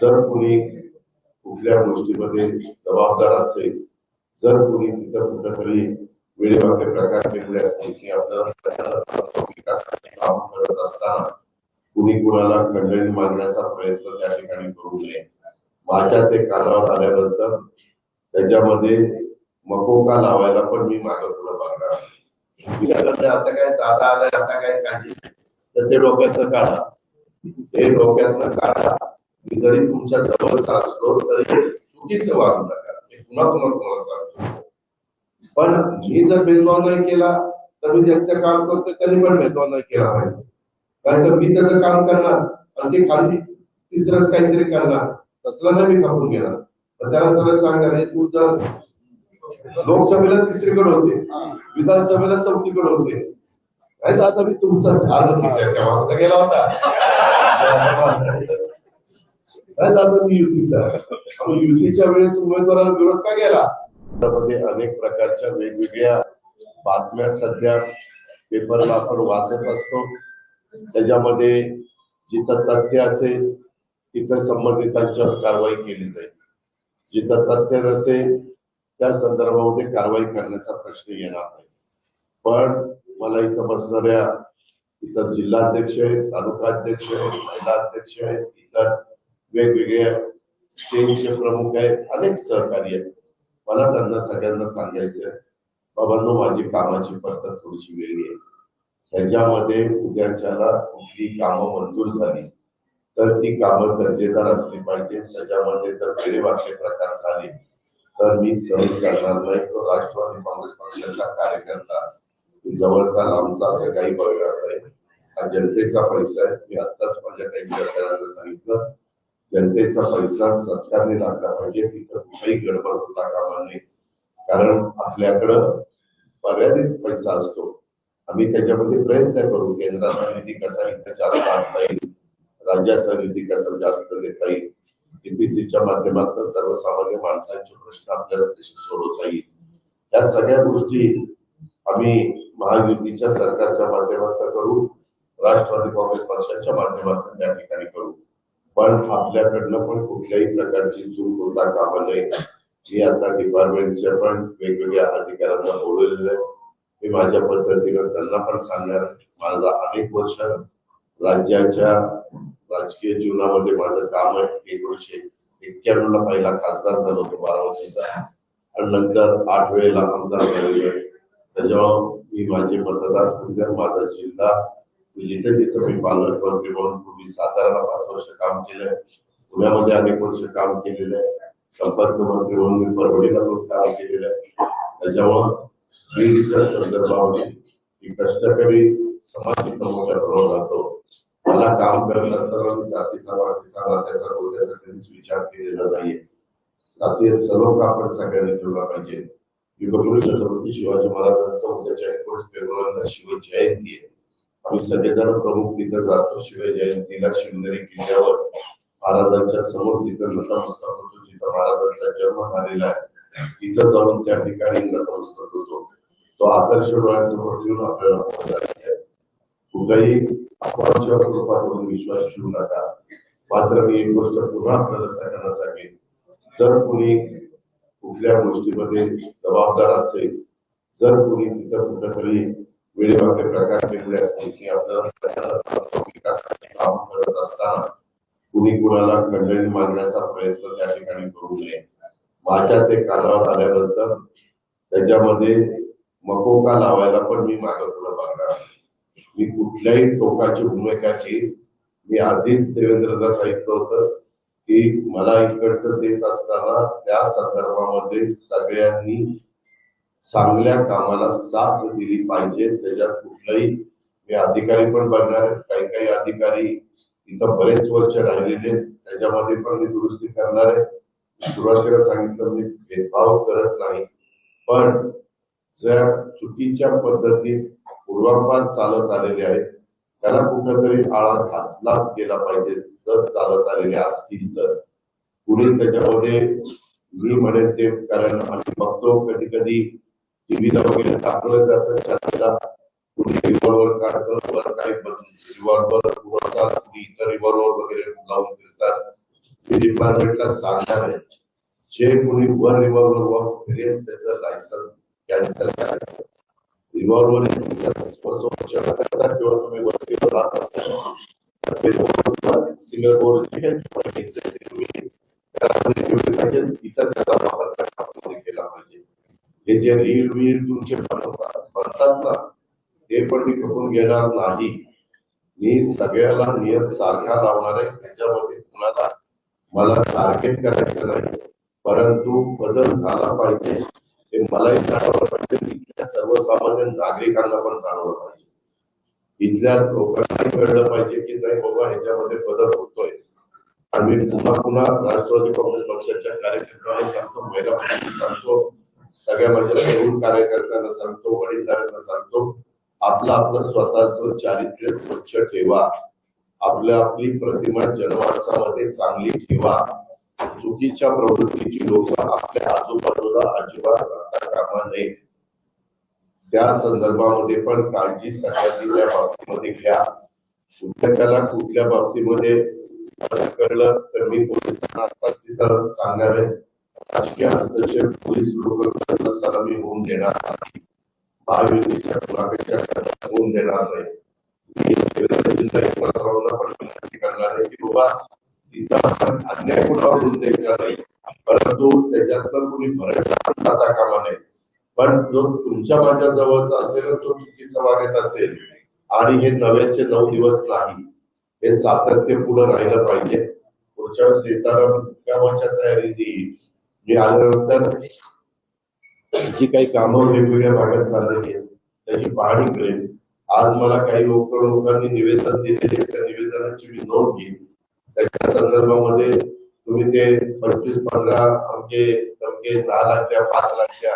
जर कोणी कुठल्या गोष्टीमध्ये जबाबदार असेल जर कोणी तिथं कुठंतरी वेळेवाकडे प्रकार केलेले असतील की आपल्याला काम करत असताना कुणी कुणाला खंडणी मागण्याचा प्रयत्न त्या ठिकाणी करू नये. माझ्या ते कानावर आल्यानंतर त्याच्यामध्ये मकोका लावायला पण मी मागं पुढे बघणार आता काय दादा आलाय आता काय काही तर ते डोक्यातनं काढा. ते डोक्यातनं काढा. मी जरी तुमच्या जवळचा असलो तरी चुकीचं वागू नका. मी पुन्हा पुन्हा तुम्हाला सांगतो. पण मी जर भेदभाव नाही केला तर मी ज्यांचं काम करतो त्यांनी पण भेदभाव नाही केला पाहिजे. कारण तर मी त्याचं काम करणार आणि ते खाली तिसरंच काहीतरी करणार तसलं नाही मी कापून घेणार. तर त्याला सरळ सांगणार हे तू जर लोकसभेला तिसरीकडे होते विधानसभेला चौथीकडे होते काय तर आता मी तुमचा आलो तेव्हा? गेला होता. काय झालं मी युतीचा युतीच्या वेळेस उमेदवाराला विरोध का केला? त्यामध्ये अनेक प्रकारच्या वेगवेगळ्या बातम्या सध्या पेपरला आपण वाचत असतो. त्याच्यामध्ये जिथं तथ्य असेल तिथं संबंधितांच्यावर कारवाई केली जाईल. जिथं तथ्य नसेल त्या संदर्भामध्ये कारवाई करण्याचा प्रश्न येणार नाही. पण मला इथं बसणाऱ्या इतर जिल्हाध्यक्ष आहेत तालुका अध्यक्ष आहेत महिला अध्यक्ष आहेत इतर वेगवेगळ्या सेवेचे प्रमुख आहेत अनेक सहकारी आहेत. मला त्यांना सगळ्यांना सांगायचं बाबांनो माझी कामाची पद्धत थोडीशी वेगळी आहे ह्याच्यामध्ये उद्याच्याला कुठली कामं मंजूर झाली तर ती कामं दर्जेदार असली पाहिजे. त्याच्यामध्ये जर वेळेवाकले प्रकार झाले तर मी सहज करणार नाही. तो राष्ट्रवादी काँग्रेस पक्षाचा कार्यकर्ता जवळचा लांबचा असं काही बघणार नाही हा जनतेचा पैसा आहे. मी आत्ताच माझ्या काही सहकार्यांना सांगितलं जनतेचा पैसा सरकारने लागला पाहिजे तिथं कुठेही गडबड होता कामा नये. कारण आपल्याकडं मर्यादित पैसा असतो. आम्ही त्याच्यामध्ये प्रयत्न करू केंद्राचा निधी कसा इथं जास्त आणता येईल राज्याचा निधी कसा जास्त देता येईल. एपीसीच्या माध्यमातून सर्वसामान्य माणसांचे प्रश्न आपल्याला कसे सोडवता येईल. या सगळ्या गोष्टी आम्ही महायुतीच्या सरकारच्या माध्यमातून करू राष्ट्रवादी काँग्रेस पक्षाच्या माध्यमातून त्या ठिकाणी करू. पण आपल्याकडनं पण कुठल्याही प्रकारची चूक होता कामा नये. मी आता डिपार्टमेंटच्या पण वेगवेगळ्या अधिकाऱ्यांना बोलवलेलं आहे. मी माझ्या पद्धतीनं त्यांना पण सांगणार माझा अनेक वर्ष राज्याच्या राजकीय जीवनामध्ये माझं काम आहे. एकोणीशे एक्क्याण्णव ला पहिला खासदार झालो होतो बारामतीचा. आणि नंतर आठ वेळेला आमदार झालेलो आहे. त्याच्यामुळे मी माझे मतदारसंघ माझा जिल्हा जिथे तिथे मी पालकमंत्री म्हणून पूर्वी साताराला पाच वर्ष काम केलंय पुण्यामध्ये अनेक वर्ष काम केलेलं आहे संपर्क मंत्री म्हणून मी परभणीला पण काम केलेलं आहे त्याच्यामुळं बीडच्या संदर्भामध्ये मी कष्टकरी समाज प्रमाणात राहतो मला काम करत असताना मी जातीचा वाटीचा नात्याचा गोत्याचा कधीच विचार केलेला नाहीये जातीय सर्व आपण सगळ्यांनी ठेवला पाहिजे युगपुरुष छत्रपती शिवाजी महाराजांचा उद्याच्या एकोणीस फेब्रुवारीला शिवजयंती आहे आम्ही सगळेजण प्रमुख तिथं जातो शिवाय जयंतीला शिवनेरी किल्ल्यावर महाराजांच्या समोर तिथं नतमस्तक होतो जिथं महाराजांचा जन्म झालेला आहे. तिथं जाऊन त्या ठिकाणी नतमस्तक होतो. तो आदर्श डोळ्यांसमोर ठेवून आपल्याला पुढे जायचं आहे. अफवांच्या विश्वास ठेवू नका. मात्र मी एक गोष्ट पुन्हा आपल्याला सगळ्यांना सांगेन. जर कोणी कुठल्या गोष्टीमध्ये जबाबदार असेल जर कोणी तिथं कुठंतरी वेळेवाकडे प्रकार केलेले असतील की आपल्याला काम करत असताना कुणी कुणाला खंडणी मागण्याचा प्रयत्न त्या ठिकाणी करू नये. माझ्या ते कानावर आल्यानंतर त्याच्यामध्ये मकोका लावायला पण मी मागे पुढे बघणार मी कुठल्याही टोकाची भूमिका मी आधीच देवेंद्रला सांगितलं होतं की मला इकडचं देत असताना त्या संदर्भामध्ये सगळ्यांनी चांगल्या कामाला साथ दिली पाहिजे. त्याच्यात कुठलाही मी अधिकारी पण बघणार काही काही अधिकारी इथं बरेच वर्ष राहिलेले त्याच्यामध्ये पण मी दुरुस्ती करणार आहे. सुरुवातीला सांगितलं मी भेदभाव करत नाही. पण ज्या चुकीच्या पद्धतीत पूर्वापार चालत आलेले आहेत त्याला कुठेतरी आळा घातलाच गेला पाहिजे. जर चालत आलेले असतील तर. पुढे त्याच्यामध्ये मी म्हणेन ते कारण आम्ही बघतो कधी कधी टीव्हीला वगैरे दाखवलं जातं. त्याचा कुणी रिव्हॉल्वर काढतं वर काही रिव्हॉल्वर कुणी इतर रिव्हॉल्वर वगैरे लावून फिरतात. ते डिपार्टमेंटला सांगणार आहे. जे कुणी वर रिव्हॉल्वर वर फिरेल त्याचं लायसन कॅन्सल करायचं. रिव्हॉल्वर किंवा तुम्ही वस्तीवर राहत असाल सिंगापूर ते पाहिजे तिथं त्याचा वापर करण्यामध्ये केला पाहिजे. हे जे रील वील तुमचे बनवतात बनतात ना ते पण मी करून घेणार नाही. मी सगळ्याला नियम सारखा लावणार आहे त्याच्यामध्ये कुणाला मला टार्गेट करायचं नाही. परंतु बदल झाला पाहिजे हे मलाही जाणवलं पाहिजे. इथल्या सर्वसामान्य नागरिकांना पण जाणवलं पाहिजे. इथल्या लोकांनाही कळलं पाहिजे की नाही बाबा ह्याच्यामध्ये बदल होतोय. आणि पुन्हा पुन्हा राष्ट्रवादी काँग्रेस पक्षाच्या कार्यकर्त्यांना सांगतो महिला सांगतो सगळ्या माझ्या तरुण कार्यकर्त्यांना सांगतो वडीलधाऱ्यांना सांगतो आपलं आपलं स्वतःच चारित्र्य स्वच्छ ठेवा. आपल्या आपली प्रतिमा जनमानसामध्ये चांगली ठेवा. चुकीच्या प्रवृत्तीची लोक आपल्या आजूबाजूला अजिबात राहता कामा नये. त्या संदर्भामध्ये पण काळजी सगळ्यांनी त्या बाबतीमध्ये घ्या. उद्योगाला कुठल्या बाबतीमध्ये कळलं तर मी पोलिसांना आताच तिथं सांगणार आहे. राजकीय हस्तक्षेप पोलीस लोक करत असताना मी होऊन देणार नाही. महायुतीच्या पुरापेक्षा होऊन देणार नाही. पण अन्याय कुणावर होऊन द्यायचा नाही. परंतु त्याच्यातनं कुणी जाता कामा नये. पण जो तुमच्या माझ्या जवळचा असेल तो चुकीचा वागत असेल आणि हे नव्याचे नऊ दिवस नाही हे सातत्य पुढे राहिलं पाहिजे. पुढच्या वेळेस येताना मुक्कामाच्या देईल मी आल्यानंतर जी काही कामं वेगवेगळ्या भागात चाललेली आहेत त्याची पाहणी करेन. आज मला काही लोक लोकांनी निवेदन दिलेले त्या निवेदनाची मी नोंद घेईन. त्याच्या संदर्भामध्ये तुम्ही ते पंचवीस पंधरा अंके अंके दहा लाखच्या पाच लाखच्या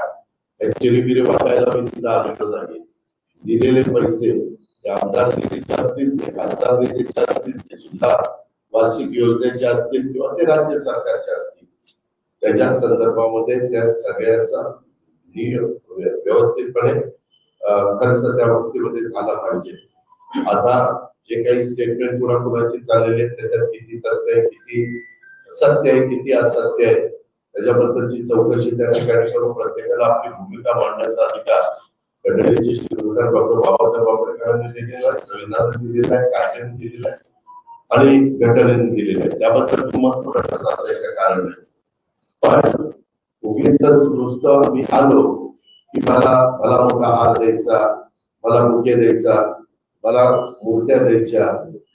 ऍक्च्युली बिरे वाटायला मी तिथं आलेलो नाही. दिलेले पैसे आमदार निधीचे असतील ते खासदार निधीचे असतील ते जिल्हा वार्षिक योजनेचे असतील किंवा ते राज्य सरकारचे असतील. त्याच्या संदर्भामध्ये त्या सगळ्याचा नियम व्यवस्थितपणे खर्च त्या बाबतीमध्ये झाला पाहिजे. आता जे काही स्टेटमेंट पुन्हा कुणाची चाललेले आहेत त्याच्यात किती तथ्य आहे किती सत्य आहे किती असत्य आहे त्याच्याबद्दलची चौकशी त्या ठिकाणी करून प्रत्येकाला आपली भूमिका मांडण्याचा अधिकार घटनेचे शिरोधार डॉक्टर बाबासाहेब आंबेडकरांनी दिलेला आहे संविधानाने दिलेला आहे कायद्याने दिलेला आहे आणि घटनेने दिलेलं आहे. त्याबद्दल तुम्हाला थोडंसं असायचं कारण नाही पण उगीच नुसतं मी आलो की मला मला मोठा हार द्यायचा मला मुके द्यायचा मला मूर्त्या द्यायच्या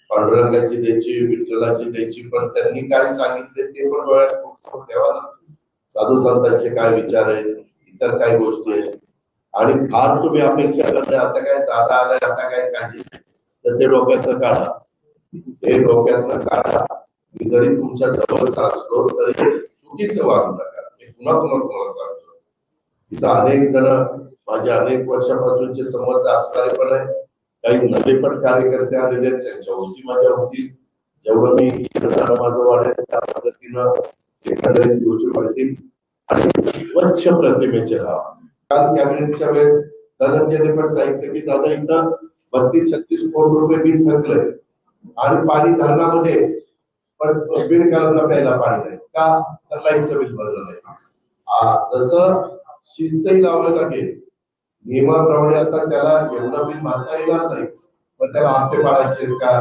पांडुरंगाची द्यायची विठ्ठलाची द्यायची पण त्यांनी काय सांगितले ते पण डोळ्यात ठेवा ना. साधू संतांचे काय विचार आहेत इतर काय गोष्टी आहेत? आणि फार तुम्ही अपेक्षा करताय आता काय दादा आलाय आता काय काही तर ते डोक्यातनं काढा. ते डोक्यातनं काढा. मी जरी तुमच्या जवळचा असलो तरी चुकीचं वागू नका. मी पुन्हा पुन्हा तुम्हाला सांगतो. इथं अनेक जण माझे अनेक वर्षापासूनचे संबंध असणारे पण आहे काही नवे पण कार्यकर्ते आलेले आहेत. त्यांच्या होती माझ्या होती. जेवढं मी माझं वाढेल त्या पद्धतीनं एखाद्या गोष्टी वाढतील आणि स्वच्छ प्रतिमेचे राहा काल कॅबिनेटच्या वेळेस धनंजयने पण सांगितलं की दादा इथं बत्तीस छत्तीस कोटी रुपये बिल थकलंय. आणि पाणी धरणामध्ये पण बिल करायला प्यायला पाणी नाही. का? तर लाईटचं बिल भरलं नाही. तसं शिस्तही लावलं लागेल नियमाप्रमाणे आता त्याला एवढं बिल मारता येणार नाही. पण त्याला हप्ते पाडायचे का?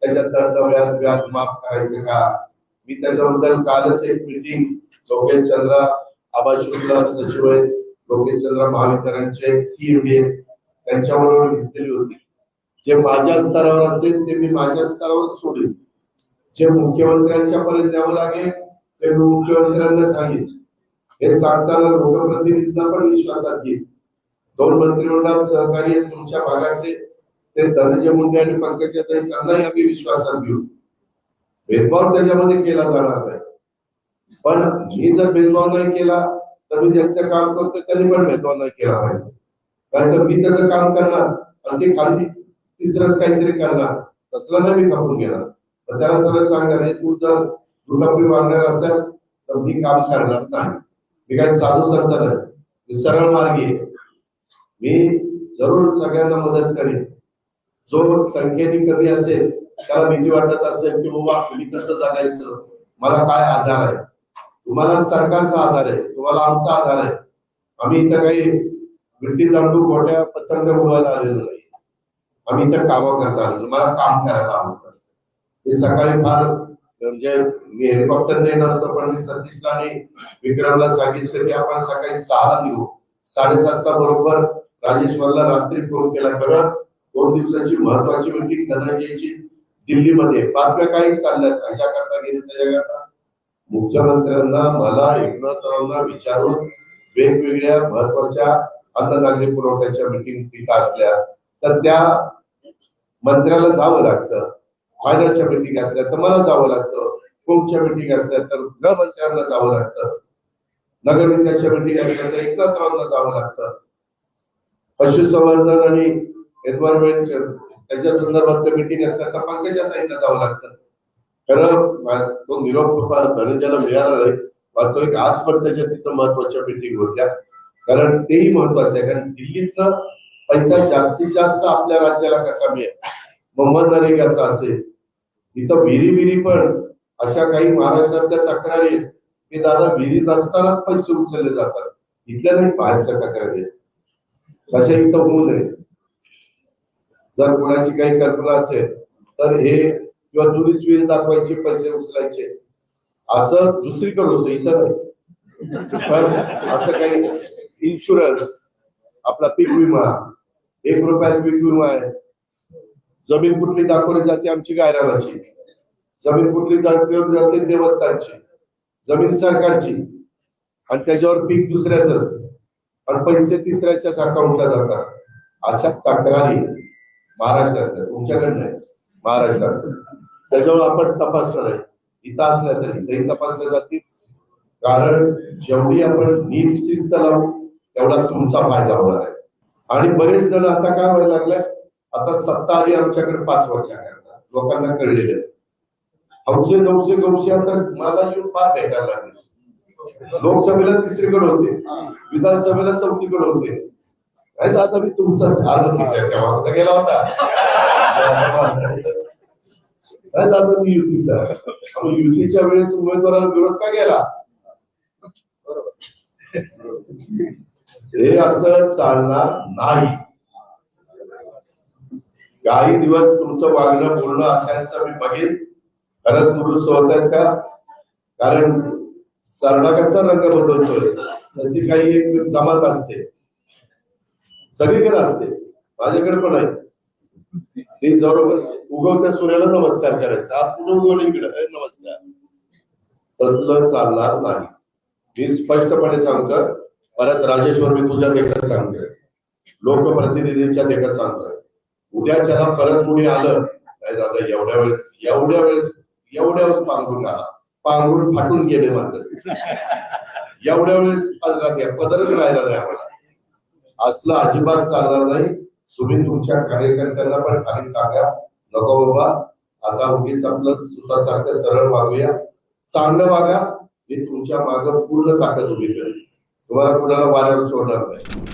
त्याच्यात दंड व्याज व्याज माफ करायचे का? मी त्याच्याबद्दल कालच एक मिटिंग लोकेश चंद्र आबा शुक्ला सचिव आहेत लोकेश चंद्र महावितरणचे सीएमडी त्यांच्याबरोबर घेतलेली होती. जे माझ्या स्तरावर असेल ते मी माझ्या स्तरावर सोडेल जे मुख्यमंत्र्यांच्या पर्यंत द्यावं लागेल ते मी मुख्यमंत्र्यांना सांगेल. हे सांगताना लोकप्रतिनिधींना पण विश्वासात घेईल दोन मंत्रिमंडळात सहकारी तुमच्या भागातले ते धनंजय मुंडे आणि पंकजा त्यांनाही आम्ही विश्वासात घेऊ भेदभाव त्याच्यामध्ये केला जाणार नाही. पण मी जर भेदभाव नाही केला तर मी ज्यांचं काम करतो त्यांनी पण भेदभाव नाही केला पाहिजे. कारण तर मी त्याचं काम करणार आणि ते खाली तिसरंच काहीतरी करणार. तसलं नाही मी कापून घेणार. त्याला सरळ सांगणार आहे तू जर दुर्लभी मागणार असेल तर मी काम करणार नाही. मी काय साधू संत नाही. मी सरळ मार्गी आहे. मी जरूर सगळ्यांना मदत करेन. जो संख्येने कमी असेल त्याला भीती वाटत असेल की बाबा मी कसं जगायचं? मला काय आधार आहे? तुम्हाला सरकारचा आधार आहे. तुम्हाला आमचा आधार आहे. आम्ही इथं काही ब्रिटिश दांडू गोट्या पतंग उडवायला आलेलो नाही. आम्ही इथं कामं करता आलेलो. मला काम करायला आवडतं. मी सकाळी फार म्हणजे मी हेलिकॉप्टरने येणार होतो पण मी सतीशला आणि विक्रमला सांगितलं की आपण सकाळी सहाला निघू. साडेसातला बरोबर राजेश्वरला रात्री फोन केला. बरं दोन दिवसाची महत्वाची मीटिंग धनंजयची दिल्लीमध्ये. बातम्या काही चालल्यात कशाकरता गेली त्याच्याकरता? मुख्यमंत्र्यांना मला एकनाथरावांना विचारून वेगवेगळ्या महत्त्वाच्या अन्न नागरी पुरवठ्याच्या मीटिंग तिथं असल्या तर त्या मंत्र्याला जावं लागतं. फायनान्सच्या मीटिंग असल्या तर मला जावं लागतं. कोर्टच्या मीटिंग असल्या तर गृहमंत्र्यांना जावं लागतं. नगरविकासच्या मीटिंग असल्या तर एकनाथरावांना जावं लागतं. पशुसंवर्धन आणि एन्व्हायरमेंट त्याच्या संदर्भात मीटिंग असल्या तर पंकजा ताईंना जावं लागतं. खरं तो निरोप धनंजयला मिळाला नाही. वास्तविक आज पण त्याच्या तिथं महत्त्वाच्या मीटिंग होत्या. कारण तेही महत्वाचं आहे. कारण दिल्लीतनं पैसा जास्तीत जास्त आपल्या राज्याला कसा मिळेल? मोहम्मद नरेगाचा असेल. इथं विहिरी विहिरी पण अशा काही महाराष्ट्रातल्या तक्रारी आहेत. की दादा विहिरी नसतानाच पैसे उचलले जातात. इथल्या नाही बाहेरच्या तक्रारी आहेत. अशा इथं होऊ नये जर कोणाची काही कल्पना असेल तर हे किंवा जुनीच विहीर दाखवायचे पैसे उचलायचे असं दुसरीकडे होतं इथं नाही. पण असं काही इन्शुरन्स आपला पीक विमा एक रुपयाचा पीक विमा आहे. जमीन कुठली दाखवली जाते आमची गायरानाची. जमीन कुठली दाखवली जाते देवस्थानची. जमीन सरकारची. आणि त्याच्यावर पीक दुसऱ्याच. आणि पैसे तिसऱ्याच्याच अकाउंटला जातात. अशा तक्रारी महाराष्ट्रात तुमच्याकडनं महाराष्ट्रात. त्याच्यावर आपण तपासणार आहे. इथं असल्या तरी. तरी तपासल्या जातील. कारण जेवढी आपण नीट शिस्त लावू तेवढा तुमचा फायदा होणार आहे. आणि बरेच जण आता काय व्हायला लागलाय आता सत्ता आली आमच्याकडे पाच वर्षाकरता लोकांना कळलेले. हौसे नऊशे गौशे आता मला येऊन फार भेटायला लागले. लोकसभेला तिसरीकडे होते. विधानसभेला चौथीकडे होते. काय आता मी तुमचा आलो गेला होता. काय झालं मी युतीचा? युतीच्या वेळेस उमेदवाराला विरोध का केला? हे असं चालणार नाही. काही दिवस तुमचं वागणं बोलणं असायचं मी बघेन. खरंच दुरुस्त होत आहेत का? कारण सरडा कसा रंग बदलतोय तशी काही एक जमात असते. सगळीकडे असते. माझ्याकडे पण आहे. ते जवळ उगवत्या सूर्याला नमस्कार करायचा. आज कुठं उगवलं इकडे? नमस्कार. तसलं चालणार नाही. मी स्पष्टपणे सांगतो परत राजेश्वर मी तुझ्या देखत सांगतोय. लोकप्रतिनिधींच्या देखत सांगतोय. उद्या त्याला परत कोणी आलं नाही दादा एवढ्या वेळेस एवढ्या वेळेस एवढ्या वेळेस पांघरून आला पांघरून फाटून गेले माझं एवढ्या वेळेस पदरात या पदरच राहिला नाही आम्हाला. असलं अजिबात चालणार नाही. तुम्ही तुमच्या कार्यकर्त्यांना पण खाली सांगा. नको बाबा आता उगीच आपलं स्वतःसारखं सरळ वागूया. चांगलं वागा मी तुमच्या मागं पूर्ण ताकद उभी करेन. तुम्हाला कुणाला वाऱ्यावर सोडणार नाही.